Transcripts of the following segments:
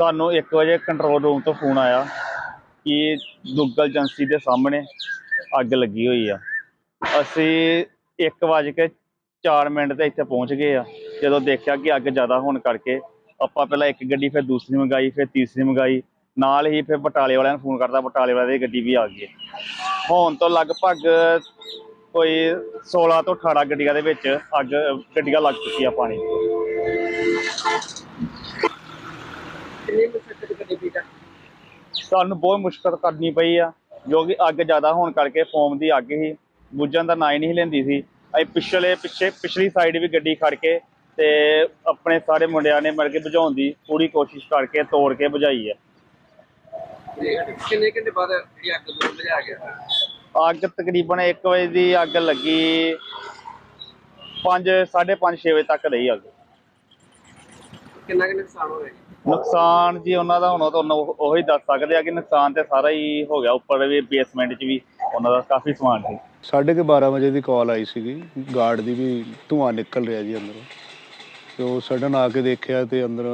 ਸਾਨੂੰ 1 ਵਜੇ control room ਤੋਂ ਫੋਨ ਆਇਆ ਕਿ ਦੁੱਗਲ ਏਜੰਸੀ ਦੇ ਸਾਹਮਣੇ ਅੱਗ ਲੱਗੀ ਹੋਈ ਆ। ਅਸੀਂ 1 ਵਜੇ ਕੇ 4 ਮਿੰਟ ਤੇ ਇੱਥੇ ਪਹੁੰਚ ਗਏ ਆ। ਜਦੋਂ ਦੇਖਿਆ ਕਿ ਅੱਗ ਜ਼ਿਆਦਾ ਹੋਣ ਕਰਕੇ ਆਪਾਂ ਪਹਿਲਾਂ ਇੱਕ ਗੱਡੀ, ਫਿਰ ਦੂਸਰੀ ਮੰਗਾਈ, ਫਿਰ ਤੀਸਰੀ ਮੰਗਾਈ। ਨਾਲ ਹੀ ਫਿਰ ਬਟਾਲੇ ਵਾਲਿਆਂ ਨੂੰ ਫੋਨ ਕਰਤਾ, ਬਟਾਲੇ ਵਾਲਿਆਂ ਦੀ ਗੱਡੀ ਵੀ ਆ ਗਈ। ਹੈ। ਹੋਣ ਤੋਂ ਲਗਭਗ ਕੋਈ 16 ਤੋਂ 18 ਗੱਡੀਆਂ ਦੇ ਵਿੱਚ ਅੱਗ, ਗੱਡੀਆਂ ਲੱਗ ਚੁੱਕੀਆਂ ਪਾਣੀ। ਕਿੰਨੀ ਮੁਸ਼ਕਲ ਕਰੀ ਬੀਟਾ ਸਾਨੂੰ ਬਹੁਤ ਮੁਸ਼ਕਲ ਕਰਨੀ ਪਈ ਆ, ਜੋ ਕਿ ਅੱਗ ਜ਼ਿਆਦਾ ਹੋਣ ਕਰਕੇ ਫੋਮ ਦੀ ਅੱਗ ਹੀ ਬੁੱਝਣ ਦਾ ਨਾਂ ਹੀ ਨਹੀਂ ਲੈਂਦੀ ਸੀ। ਅਸੀਂ ਪਿਛਲੇ, ਪਿੱਛੇ, ਪਿਛਲੀ ਸਾਈਡ ਵੀ ਗੱਡੀ ਖੜ ਕੇ ਤੇ ਆਪਣੇ ਸਾਰੇ ਮੁੰਡਿਆਂ ਨੇ ਮਿਲ ਕੇ ਬੁਝਾਉਣ ਦੀ ਪੂਰੀ ਕੋਸ਼ਿਸ਼ ਕਰਕੇ ਤੋੜ ਕੇ ਬੁਝਾਈ ਹੈ ਕਿੰਨੇ ਘੰਟੇ ਬਾਅਦ ਜਿਹੜੀ ਅੱਗ ਨੂੰ ਬੁਝਾ ਗਿਆ ਅੱਗ ਤਕਰੀਬਨ 1 ਵਜੇ ਦੀ ਅੱਗ ਲੱਗੀ 5 5:30 6 ਵਜੇ ਤੱਕ ਰਹੀ ਅੱਗ। ਕਿੰਨਾ ਕਿ ਨੁਕਸਾਨ ਹੋਇਆ ਜੀ? ਨੁਕਸਾਨ ਜੀ ਉਹਨਾਂ ਦਾ ਹੁਣ ਉਹ ਤੁਹਾਨੂੰ ਉਹੀ ਦੱਸ ਸਕਦੇ ਆ ਕਿ ਨੁਕਸਾਨ ਤੇ ਸਾਰਾ ਹੀ ਹੋ ਗਿਆ ਉੱਪਰ ਵੀ ਬੇਸਮੈਂਟ 'ਚ ਵੀ ਉਹਨਾਂ ਦਾ ਕਾਫੀ ਸਮਾਨ ਸੀ। ਸਾਢੇ ਕੁ 12 ਵਜੇ ਦੀ ਕਾਲ ਆਈ ਸੀਗੀ ਗਾਰਡ ਦੀ ਵੀ ਧੂੰਆਂ ਨਿਕਲ ਰਿਹਾ ਜੀ ਅੰਦਰੋਂ। ਤੇ ਉਹ ਸਡਨ ਆ ਕੇ ਦੇਖਿਆ ਤੇ ਅੰਦਰ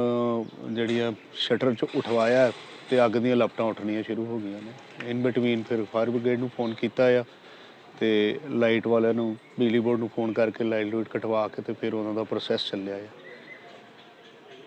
ਜਿਹੜੀਆਂ ਸ਼ਟਰ ਚ ਉਠਵਾਇਆ ਤੇ ਅੱਗ ਦੀਆਂ ਲਪਟਾਂ ਉੱਠਣੀਆਂ ਸ਼ੁਰੂ ਹੋ ਗਈਆਂ ਨੇ। ਇਨ ਬਿਟਵੀਨ ਫਿਰ ਫਾਇਰ ਬ੍ਰਿਗੇਡ ਨੂੰ ਫੋਨ ਕੀਤਾ ਆ ਤੇ ਲਾਈਟ ਵਾਲਿਆਂ ਨੂੰ ਬਿਜਲੀ ਬੋਰਡ ਨੂੰ ਫੋਨ ਕਰਕੇ ਲਾਈਟ ਲੂਟ ਕਟਵਾ ਕੇ ਤੇ ਫਿਰ ਉਹਨਾਂ ਦਾ ਪ੍ਰੋਸੈਸ ਚੱਲਿਆ ਆ।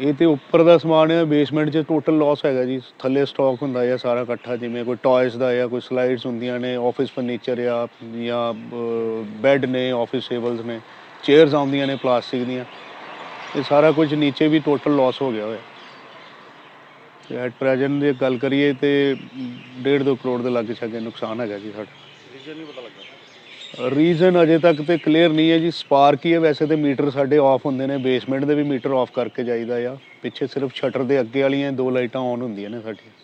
ਇਹ ਤੇ ਉੱਪਰ ਦਾ ਸਮਾਨ ਹੈ ਬੇਸਮੈਂਟ 'ਚ ਟੋਟਲ ਲਾਸ ਹੈਗਾ ਜੀ। ਥੱਲੇ ਸਟਾਕ ਹੁੰਦਾ ਹੈ ਸਾਰਾ ਇਕੱਠਾ, ਜਿਵੇਂ ਕੋਈ ਟੌਇਸ ਦਾ ਜਾਂ ਕੋਈ ਸਲਾਈਡਸ ਹੁੰਦੀਆਂ ਨੇ ਆਫਿਸ ਫਰਨੀਚਰ ਆ, ਜਾਂ ਬੈੱਡ ਨੇ ਆਫਿਸ ਟੇਬਲਸ ਨੇ ਚੇਅਰਸ ਆਉਂਦੀਆਂ ਨੇ ਪਲਾਸਟਿਕ ਦੀਆਂ। ਇਹ ਸਾਰਾ ਕੁਝ ਨੀਚੇ ਵੀ ਟੋਟਲ ਲਾਸ ਹੋ ਗਿਆ ਹੋਇਆ। ਤੇ ਐਟ ਪ੍ਰੈਜ਼ੈਂਟ ਜੇ ਗੱਲ ਕਰੀਏ ਤੇ 1.5 2 ਕਰੋੜ ਦੇ ਲਾਗੇ ਛਾਗੇ ਨੁਕਸਾਨ ਹੈਗਾ ਜੀ ਸਾਡਾ। ਰੀਜ਼ਨ ਨਹੀਂ ਪਤਾ ਲੱਗਾ। ਰੀਜ਼ਨ ਅਜੇ ਤੱਕ ਤੇ ਕਲੀਅਰ ਨਹੀਂ ਹੈ ਜੀ ਸਪਾਰਕ ਹੀ ਹੈ ਵੈਸੇ ਤੇ ਮੀਟਰ ਸਾਡੇ ਆਫ ਹੁੰਦੇ ਨੇ ਬੇਸਮੈਂਟ ਦੇ ਵੀ ਮੀਟਰ ਆਫ ਕਰਕੇ ਜਾਈਦਾ ਆ ਪਿੱਛੇ ਸਿਰਫ ਸ਼ਟਰ ਦੇ ਅੱਗੇ ਵਾਲੀਆਂ ਦੋ ਲਾਈਟਾਂ ਆਨ ਹੁੰਦੀਆਂ ਨੇ ਸਾਡੀਆਂ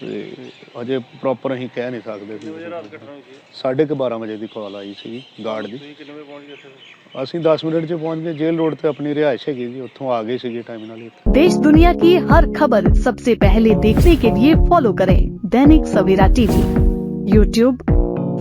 ਤੇ ਅਜੇ ਪ੍ਰੋਪਰ ਅਸੀਂ ਕਹਿ ਨਹੀਂ ਸਕਦੇ ਸੀ ਸਾਢੇ ਕੁ 12 ਵਜੇ ਦੀ ਕਾਲ ਆਈ ਸੀ ਗਾਰਡ ਦੀ ਅਸੀਂ 10 ਮਿੰਟ 'ਚ ਪਹੁੰਚ ਗਏ ਜੇਲ੍ਹ ਰੋਡ ਤੇ ਆਪਣੀ ਰਿਹਾਇਸ਼ ਹੈਗੀ ਜੀ ਉੱਥੋਂ ਆ ਗਏ ਸੀਗੇ ਟਾਈਮ ਨਾਲ ਹੀ ਇੱਥੇ देश दुनिया की हर खबर सबसे पहले देखने के लिए फॉलो करें दैनिक सवेरा टीवी यूट्यूब